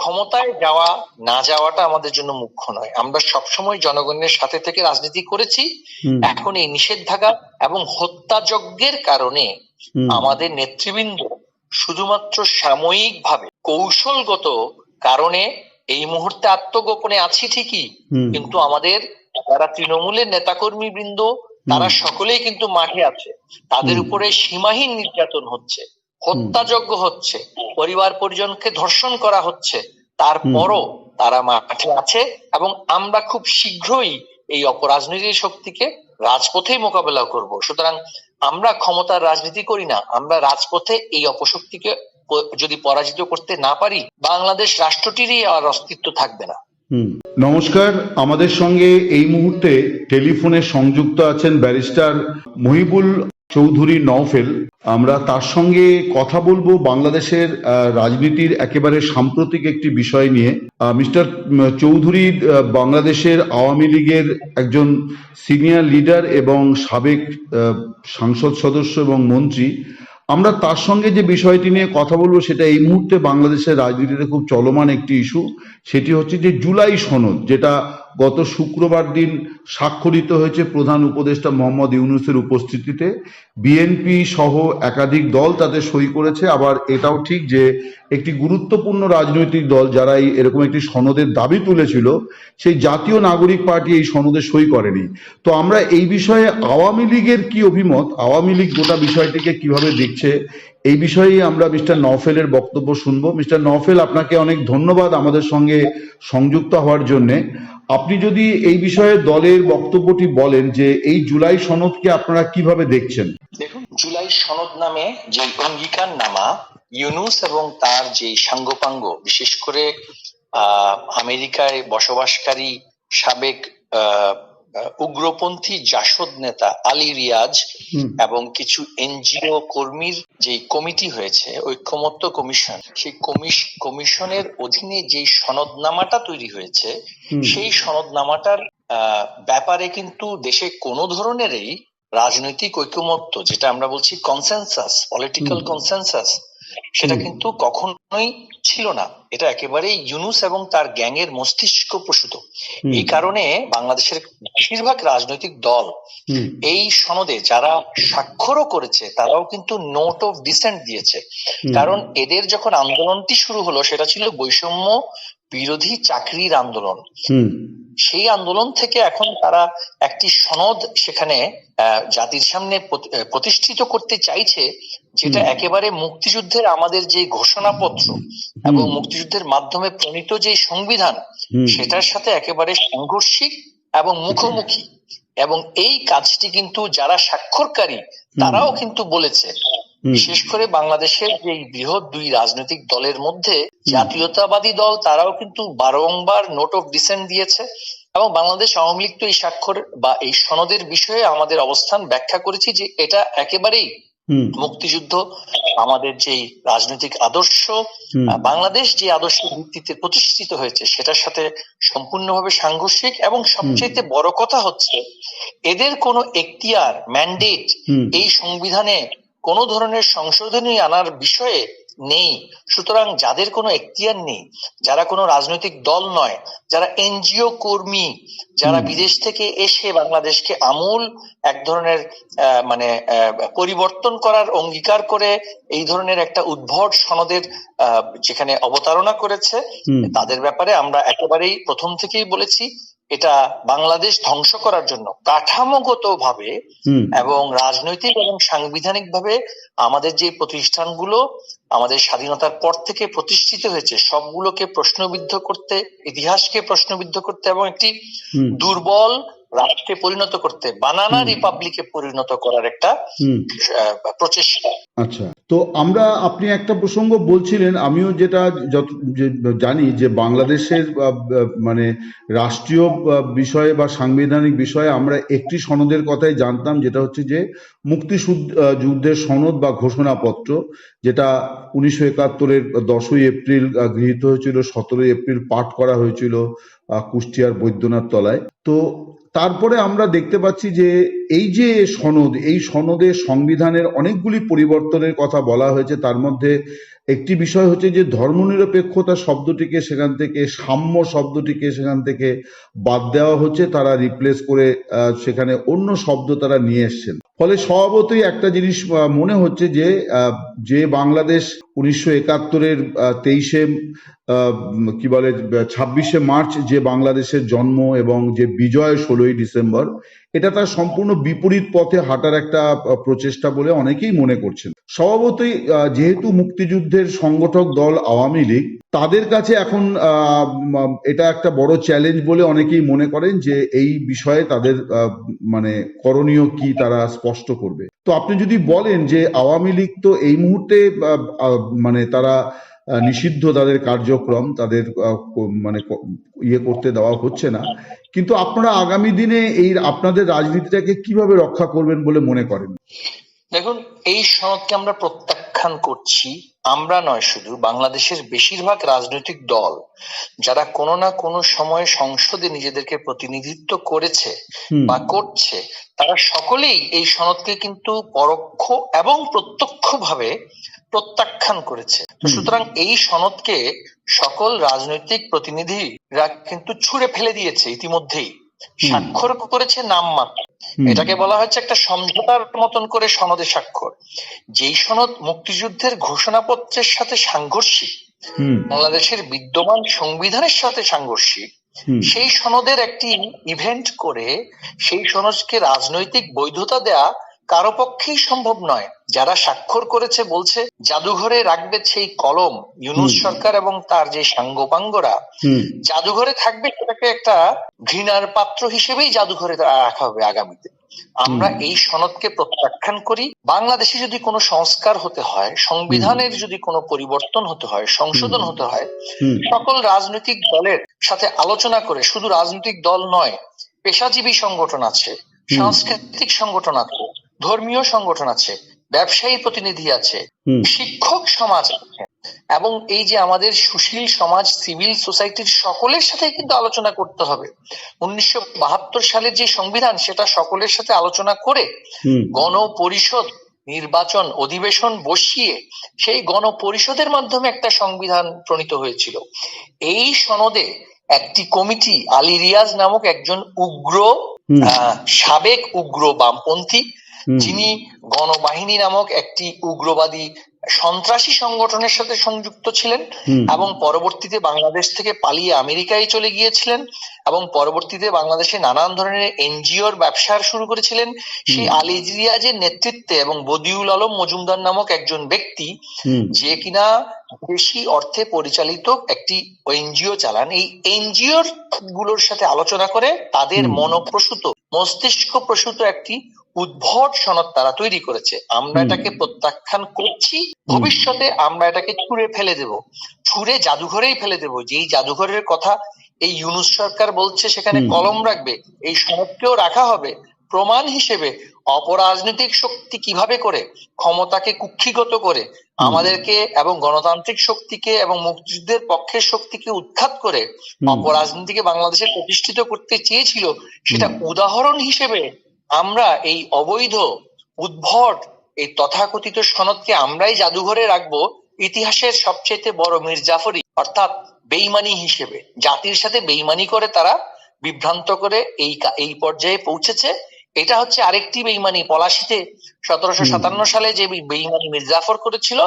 ক্ষমতায় যাওয়া না যাওয়াটা আমাদের জন্য মুখ্য নয়। আমরা সবসময় জনগণের সাথে থেকে রাজনীতি করেছি এখন এই নিষেধাজ্ঞা এবং হত্যাযজ্ঞের কারণে আমাদের নেতৃবৃন্দ শুধুমাত্র সাময়িকভাবে কৌশলগত কারণে এই মুহূর্তে আত্মগোপনে আছি ঠিকই কিন্তু আমাদের যারা তৃণমূলের নেতাকর্মী বৃন্দ তারা সকলেই কিন্তু মাঠে আছে। তাদের উপরে সীমাহীন নির্যাতন হচ্ছে। হত্যাযজ্ঞ হচ্ছে পরিবার পরিজনকে ধর্ষণ করা হচ্ছে তারপরও তারা মাঠে আছে এবং আমরা খুব শীঘ্রই এই অপরাজনৈতিক শক্তিকে রাজপথেই মোকাবেলা করব। সুতরাং আমরা ক্ষমতার রাজনীতি করি না আমরা রাজপথে এই অপশক্তিকে যদি পরাজিত করতে না পারি বাংলাদেশ রাষ্ট্রটিরই আর অস্তিত্ব থাকবে না। নমস্কার আমাদের সঙ্গে এই মুহূর্তে টেলিফোনে সংযুক্ত আছেন ব্যারিস্টার মহিবুল চৌধুরী নওফেল, আমরা তার সঙ্গে কথা বলব বাংলাদেশের রাজনীতির একেবারে সাম্প্রতিক একটি বিষয় নিয়ে। মিস্টার চৌধুরী বাংলাদেশের আওয়ামী লীগের একজন সিনিয়র লিডার এবং সাবেক সংসদ সদস্য এবং মন্ত্রী। আমরা তার সঙ্গে যে বিষয়টি নিয়ে কথা বলব সেটা এই মুহূর্তে বাংলাদেশের রাজনীতিতে খুব চলমান একটি ইস্যু। সেটি হচ্ছে যে জুলাই সনদ, যেটা গত শুক্রবার দিন স্বাক্ষরিত হয়েছে প্রধান উপদেষ্টা মোহাম্মদ ইউনুসের উপস্থিতিতে। বিএনপি সহ একাধিক দল তাতে সই করেছে। আবার এটাও ঠিক যে একটি গুরুত্বপূর্ণ রাজনৈতিক দল যারা এই এরকম একটি সনদের দাবি তুলেছিল, সেই জাতীয় নাগরিক পার্টি এই সনদে সই করেনি। তো আমরা এই বিষয়ে আওয়ামী লীগের কি অভিমত? আওয়ামী লীগ গোটা বিষয়টিকে কীভাবে দেখছে? এই বিষয়ে আমরা মিস্টার নফেলের বক্তব্য শুনব। মিস্টার নফেল আপনাকে অনেক ধন্যবাদ আমাদের সঙ্গে সংযুক্ত হওয়ার জন্যে। আপনি যদি এই বিষয়ে দলের বক্তব্যটি বলেন যে এই জুলাই সনদকে আপনারা কীভাবে দেখছেন? দেখুন, জুলাই সনদ নামে যে অঙ্গীকার নামা ইউনুস এবং তার যে সাঙ্গপাঙ্গ, বিশেষ করে আমেরিকায় বসবাসকারী সাবেক উগ্রপন্থী জাসদ নেতা আলী রিয়াজ এবং কিছু এনজিও কর্মীর যে কমিটি হয়েছে ঐক্যমত্য কমিশন সেই কমিশ- কমিশনের অধীনে যে সনদনামাটা তৈরি হয়েছে সেই সনদনামাটার ব্যাপারে কিন্তু দেশে কোনো ধরনেরই রাজনৈতিক ঐকমত্য যেটা আমরা বলছি কনসেনসাস পলিটিক্যাল। কনসেনসাস সেটা কিন্তু কখনোই ছিল না। এটা একেবারেই ইউনুস এবং তার গ্যাংয়ের মস্তিষ্ক প্রসূত। এই কারণে বাংলাদেশের বেশিরভাগ রাজনৈতিক দল এই সনদে যারা স্বাক্ষরও করেছে তারাও কিন্তু নোট অফ ডিসেন্ট দিয়েছে। কারণ এদের যখন আন্দোলনটি শুরু হলো সেটা ছিল বৈষম্য বিরোধী চাকরির আন্দোলন। সেই আন্দোলন থেকে এখন তারা একটি সনদ সেখানে আহ, জাতির সামনে প্রতিষ্ঠিত করতে চাইছে যেটা একেবারে মুক্তিযুদ্ধের আমাদের যে ঘোষণাপত্র এবং মুক্তিযুদ্ধের মাধ্যমে প্রণীত যে সংবিধান সেটার সাথে একেবারে সাংঘর্ষিক এবং মুখোমুখি। এবং এই কাজটি কিন্তু যারা স্বাক্ষরকারী তারাও কিন্তু বলেছে। বিশেষ করে বাংলাদেশের যে বৃহৎ দুই রাজনৈতিক দলের মধ্যে জাতীয়তাবাদী দল তারাও কিন্তু বারংবার নোট অফ ডিসেন্ট দিয়েছে। এবং বাংলাদেশ আওয়ামী লীগ তো এই স্বাক্ষর বা এই সনদের বিষয়ে আমাদের অবস্থান ব্যাখ্যা করেছি যে এটা একেবারেই মুক্তিযুদ্ধ আমাদের যে রাজনৈতিক আদর্শ বাংলাদেশ যে আদর্শ ভিত্তিতে প্রতিষ্ঠিত হয়েছে সেটার সাথে সম্পূর্ণভাবে সাংঘর্ষিক এবং সবচেয়ে বড় কথা হচ্ছে এদের কোনো এখতিয়ার ম্যান্ডেট এই সংবিধানে কোন ধরনের সংশোধনী আনার বিষয়ে নেই। সুতরাং যাদের কোনো এখতিয়ার নেই যারা কোনো রাজনৈতিক দল নয় যারা এনজিও কর্মী যারা বিদেশ থেকে এসে বাংলাদেশকে আমূল এক ধরনের মানে পরিবর্তন করার অঙ্গীকার করে এই ধরনের একটা উদ্ভট সনদের যেখানে অবতারণা করেছে তাদের ব্যাপারে আমরা একেবারেই প্রথম থেকেই বলেছি এটা বাংলাদেশ ধ্বংস করার জন্য কাঠামোগত ভাবে এবং রাজনৈতিক এবং সাংবিধানিক ভাবে আমাদের যে প্রতিষ্ঠানগুলো আমাদের স্বাধীনতার পর থেকে প্রতিষ্ঠিত হয়েছে সবগুলোকে প্রশ্নবিদ্ধ করতে ইতিহাসকে প্রশ্নবিদ্ধ করতে এবং একটি দুর্বল রাষ্ট্রে পরিণত করতে বানানা রিপাবলিকে পরিণত করার একটা। প্রচেষ্টা। আচ্ছা তো আমরা আপনি একটা প্রসঙ্গ বলছিলেন আমিও যেটা যত জানি যে বাংলাদেশের মানে রাষ্ট্রীয় বিষয়ে বা সাংবিধানিক বিষয়ে আমরা একটি সনদের কথাই জানতাম যেটা হচ্ছে যে মুক্তি যুদ্ধের সনদ বা ঘোষণাপত্র, যেটা উনিশশো একাত্তরের দশই এপ্রিল গৃহীত হয়েছিল, সতেরোই এপ্রিল পাঠ করা হয়েছিল কুষ্টিয়ার বৈদ্যনাথ তলায়। তো তারপরে আমরা দেখতে পাচ্ছি যে এই যে সনদ, এই সনদে সংবিধানের অনেকগুলি পরিবর্তনের কথা বলা হয়েছে, তার মধ্যে একটি বিষয় হচ্ছে যে ধর্মনিরপেক্ষতা শব্দটিকে সেখান থেকে, সাম্য শব্দটিকে সেখান থেকে বাদ দেওয়া হচ্ছে, তারা রিপ্লেস করে সেখানে অন্য শব্দ তারা নিয়ে এসছেন। ফলে স্বভাবতই একটা জিনিস মনে হচ্ছে যে যে বাংলাদেশ উনিশশো একাত্তরের তেইশে কি বলে, ছাব্বিশে মার্চ যে বাংলাদেশের জন্ম এবং যে বিজয় ষোলোই ডিসেম্বর, এটা তার সম্পূর্ণ বিপরীত পথে হাঁটার একটা প্রচেষ্টা বলে অনেকেই মনে করছেন। স্বভাবতই যেহেতু মুক্তিযুদ্ধের সংগঠক দল আওয়ামী লীগ, তাদের কাছে এখন এটা একটা বড় চ্যালেঞ্জ বলে অনেকেই মনে করেন যে এই বিষয়ে তাদের মানে করণীয় কি তারা স্পষ্ট করবে। তো আপনি যদি বলেন যে আওয়ামী লীগ তো এই মুহূর্তে মানে তারা নিষিদ্ধ তাদের কার্যক্রম, তাদের মানে ইয়ে করতে দেওয়া হচ্ছে না, কিন্তু আপনারা আগামী দিনে এই আপনাদের রাজনীতিটাকে কীভাবে রক্ষা করবেন বলে মনে করেন? দেখুন এই সনদকে আমরা প্রত্যাখ্যান করছি। আমরা নয় শুধু বাংলাদেশের বেশিরভাগ রাজনৈতিক দল যারা কোনো না কোনো সময়ে সংসদে নিজেদেরকে প্রতিনিধিত্ব করেছে বা করছে তারা সকলেই এই সনদকে কিন্তু পরোক্ষ এবং প্রত্যক্ষভাবে প্রত্যাখ্যান করেছে। সুতরাং এই সনদকে সকল রাজনৈতিক প্রতিনিধিরা কিন্তু ছুঁড়ে ফেলে দিয়েছে ইতিমধ্যেই। স্বাক্ষর করেছে নাম মাত্র এটাকে বলা হচ্ছে একটা সমঝোতার মতন করে সনদে স্বাক্ষর। যেই সনদ মুক্তিযুদ্ধের ঘোষণাপত্রের সাথে সাংঘর্ষিক বাংলাদেশের বিদ্যমান সংবিধানের সাথে সাংঘর্ষিক সেই সনদের একটি ইভেন্ট করে সেই সনদকে রাজনৈতিক বৈধতা দেয়া কারও পক্ষেই সম্ভব নয়। যারা স্বাক্ষর করেছে বলছে জাদুঘরে রাখবে সেই কলম ইউনুস সরকার এবং তার যে সাঙ্গপাঙ্গরা। জাদুঘরে থাকবে সেটাকে একটা ঘৃণার পাত্র হিসেবেই জাদুঘরে রাখা হবে আগামীতে। আমরা এই সনদকে প্রত্যাখ্যান করি। বাংলাদেশে যদি কোনো সংস্কার হতে হয় সংবিধানের যদি কোনো পরিবর্তন হতে হয় সংশোধন হতে হয় সকল রাজনৈতিক দলের সাথে আলোচনা করে শুধু রাজনৈতিক দল নয় পেশাজীবী সংগঠন আছে সাংস্কৃতিক সংগঠন আছে ধর্মীয় সংগঠন আছে ব্যবসায়ী প্রতিনিধি আছে শিক্ষক সমাজ আছে এবং এই যে আমাদের সুশীল সমাজ সিভিল সোসাইটির সকলের সাথে কিন্তু আলোচনা করতে হবে। উনিশশো বাহাত্তর সালের যে সংবিধান সেটা সকলের সাথে আলোচনা করে গণপরিষদ নির্বাচন অধিবেশন বসিয়ে সেই গণপরিষদের মাধ্যমে একটা সংবিধান প্রণীত হয়েছিল। এই সনদে একটি কমিটি আলী রিয়াজ নামক একজন উগ্র সাবেক উগ্র বামপন্থী যিনি গণবাহিনী নামক একটি উগ্রবাদী সন্ত্রাসী সংগঠনের সাথে সংযুক্ত ছিলেন এবং পরবর্তীতে বাংলাদেশ থেকে পালিয়ে আমেরিকায় চলে গিয়েছিলেন এবং পরবর্তীতে বাংলাদেশে নানান ধরনের এনজিওর ব্যবসা শুরু করেছিলেন। সেই হুম। আলী রিয়াজের নেতৃত্বে এবং বদিউল আলম মজুমদার নামক একজন ব্যক্তি যে কিনা বেশি অর্থে পরিচালিত একটি এনজিও চালান। এই এনজিওরগুলোর সাথে আলোচনা করে তাদের। মনোপ্রসূত মস্তিষ্ক প্রসূত একটি উদ্ভট সনদ তারা তৈরি করেছে। আমরা এটাকে প্রত্যাখ্যান করছি ভবিষ্যতে আমরা এটাকে ছুঁড়ে ফেলে দেব। ছুঁড়ে জাদুঘরেই ফেলে দেব। যেই জাদুঘরের কথা এই ইউনুস সরকার বলছে সেখানে কলম রাখবে এই সনদকেও রাখা হবে। প্রমাণ হিসেবে অপরাজনৈতিক শক্তি কীভাবে করে ক্ষমতাকে কুক্ষিগত করে আমাদেরকে এবং গণতান্ত্রিক শক্তিকে এবং মুক্তিযুদ্ধের পক্ষের শক্তিকে উৎখাত করে অপরাজনীতিকে বাংলাদেশে প্রতিষ্ঠিত করতে চেয়েছিল সেটা উদাহরণ হিসেবে আমরা এই অবৈধ উদ্ভট এই তথাকথিত সনদকে আমরাই জাদুঘরে রাখব ইতিহাসের সবচেয়ে বড় মির্জাফরি অর্থাৎ বেইমানি হিসেবে। জাতির সাথে বেইমানি করে তারা বিভ্রান্ত করে এই এই পর্যায়ে পৌঁছেছে। এটা হচ্ছে আরেকটি বেইমানি। পলাশিতে সতেরোশো সাতান্ন সালে যে বেইমানি মির্জাফর করেছিল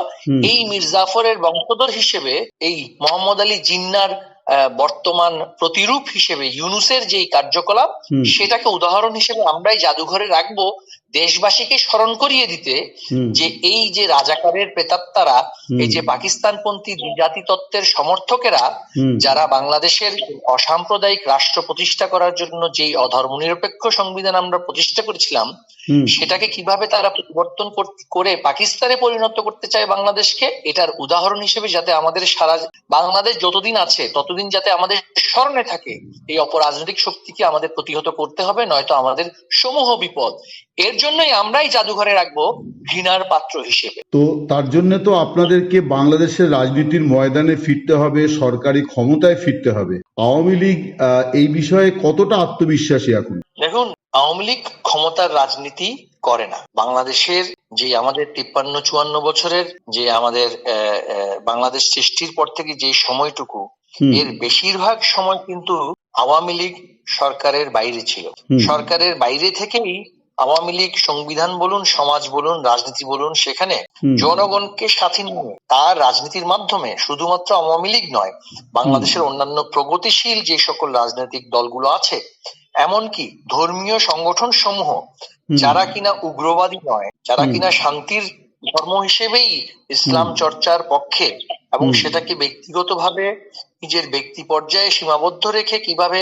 এই মির্জাফরের বংশধর হিসেবে এই মোহাম্মদ আলী জিন্নার আহ, বর্তমান প্রতিরূপ হিসেবে ইউনুসের যে কার্যকলাপ সেটাকে উদাহরণ হিসেবে আমরাই জাদুঘরে রাখব। দেশবাসীকে স্মরণ করিয়ে দিতে যে এই যে রাজাকারের প্রেতাত্মারা এই যে পাকিস্তানপন্থী দ্বিজাতি তত্ত্বের সমর্থকেরা যারা বাংলাদেশের অসাম্প্রদায়িক রাষ্ট্র প্রতিষ্ঠা করার জন্য যেই অধর্মনিরপেক্ষ সংবিধান আমরা প্রতিষ্ঠা করেছিলাম সেটাকে কীভাবে তারা পরিবর্তন করে পাকিস্তানে পরিণত করতে চায় বাংলাদেশকে এটার উদাহরণ হিসেবে যাতে আমাদের সারা বাংলাদেশ যতদিন আছে ততদিন যাতে আমাদের স্মরণে থাকে এই অপরাজনৈতিক শক্তিকে আমাদের প্রতিহত করতে হবে নয়তো আমাদের সমূহ বিপদ। এর জন্যই আমরাই জাদুঘরে রাখব ঘৃণার পাত্র হিসেবে। তো তার জন্য তো আপনাদেরকে বাংলাদেশের রাজনীতির ময়দানে ফিরতে হবে সরকারি ক্ষমতায় ফিরতে হবে। আওয়ামী লীগ এই বিষয়ে কতটা আত্মবিশ্বাসী এখন? দেখুন আওয়ামী লীগ ক্ষমতার রাজনীতি করে না। বাংলাদেশের যে আমাদের তিপ্পান্ন চুয়ান্ন বছরের যে আমাদের বাংলাদেশ সৃষ্টির পর থেকে যে সময়টুকু এর বেশিরভাগ সময় কিন্তু আওয়ামী লীগ সরকারের বাইরে ছিল। সরকারের বাইরে থেকেই আওয়ামী লীগ সংবিধান বলুন সমাজ বলুন রাজনীতি বলুন সেখানে জনগণকে সাথে নিয়ে তার রাজনীতির মাধ্যমে শুধুমাত্র আওয়ামী লীগ নয় বাংলাদেশের অন্যান্য প্রগতিশীল যে সকল রাজনৈতিক দলগুলো আছে এমনকি ধর্মীয় সংগঠন সমূহ যারা কিনা উগ্রবাদী নয় যারা কিনা শান্তির ধর্ম হিসেবেই ইসলাম চর্চার পক্ষে এবং সেটাকে ব্যক্তিগতভাবে নিজের ব্যক্তি পর্যায়ে সীমাবদ্ধ রেখে কীভাবে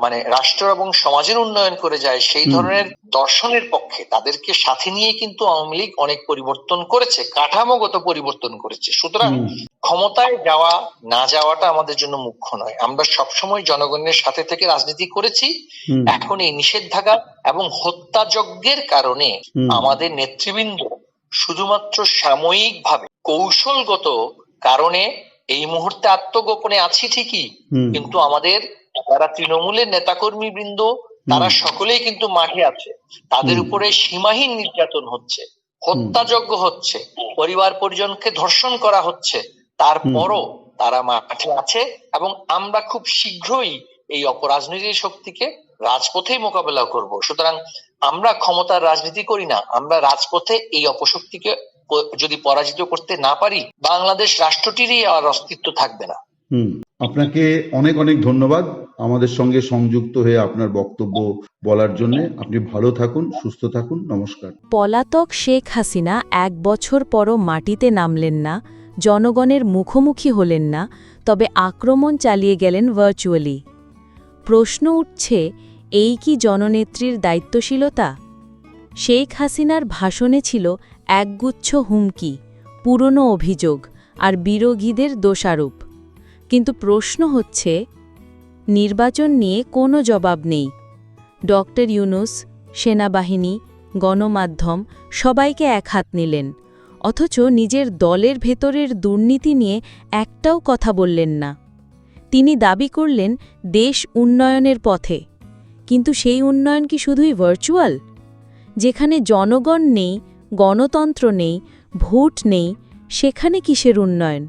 মানে রাষ্ট্র এবং সমাজের উন্নয়ন করে যায় সেই ধরনের দর্শনের পক্ষে তাদেরকে সাথে নিয়ে কিন্তু আওয়ামী লীগ অনেক পরিবর্তন করেছে কাঠামোগত পরিবর্তন করেছে। সুতরাং ক্ষমতায় যাওয়া না যাওয়াটা আমাদের জন্য মুখ্য নয়। আমরা সবসময় জনগণের সাথে থেকে রাজনীতি করেছি এখন এই নিষেধাজ্ঞা এবং হত্যাযজ্ঞের কারণে আমাদের নেতৃবৃন্দ শুধুমাত্র সাময়িকভাবে কৌশলগত কারণে এই মুহূর্তে আত্মগোপনে আছি ঠিকই কিন্তু আমাদের যারা তৃণমূলের নেতাকর্মী বৃন্দ তারা সকলেই কিন্তু মাঠে আছে। তাদের উপরে সীমাহীন নির্যাতন হচ্ছে হত্যাযজ্ঞ হচ্ছে পরিবার পরিজনকে ধর্ষণ করা হচ্ছে তারপরও তারা মাঠে আছে এবং আমরা খুব শীঘ্রই এই অপরাজনৈতিক শক্তিকে রাজপথেই মোকাবেলা করব। সুতরাং আমরা ক্ষমতার রাজনীতি করি না আমরা রাজপথে এই অপশক্তিকে যদি পরাজিত করতে না পারি বাংলাদেশ রাষ্ট্রটিরই আর অস্তিত্ব থাকবে না। আপনাকে অনেক অনেক ধন্যবাদ আমাদের সঙ্গে সংযুক্ত হয়ে আপনার বক্তব্য বলার জন্য। আপনি ভালো থাকুন, সুস্থ থাকুন, নমস্কার। পলাতক শেখ হাসিনা এক বছর পরও মাটিতে নামলেন না, জনগণের মুখোমুখি হলেন না, তবে আক্রমণ চালিয়ে গেলেন ভার্চুয়ালি। প্রশ্ন উঠছে, এই কি জননেত্রীর দায়িত্বশীলতা? শেখ হাসিনার ভাষণে ছিল একগুচ্ছ হুমকি, পুরনো অভিযোগ আর বিরোধীদের দোষারোপ। কিন্তু প্রশ্ন হচ্ছে, নির্বাচন নিয়ে কোনো জবাব নেই। ডক্টর ইউনুস, সেনাবাহিনী, গণমাধ্যম সবাইকে এক হাত নিলেন, অথচ নিজের দলের ভেতরের দুর্নীতি নিয়ে একটাও কথা বললেন না। তিনি দাবি করলেন, দেশ উন্নয়নের পথে। কিন্তু সেই উন্নয়ন কি শুধুই ভার্চুয়াল যেখানে জনগণ নেই, গণতন্ত্র নেই, ভোট নেই, সেখানে কিসের উন্নয়ন?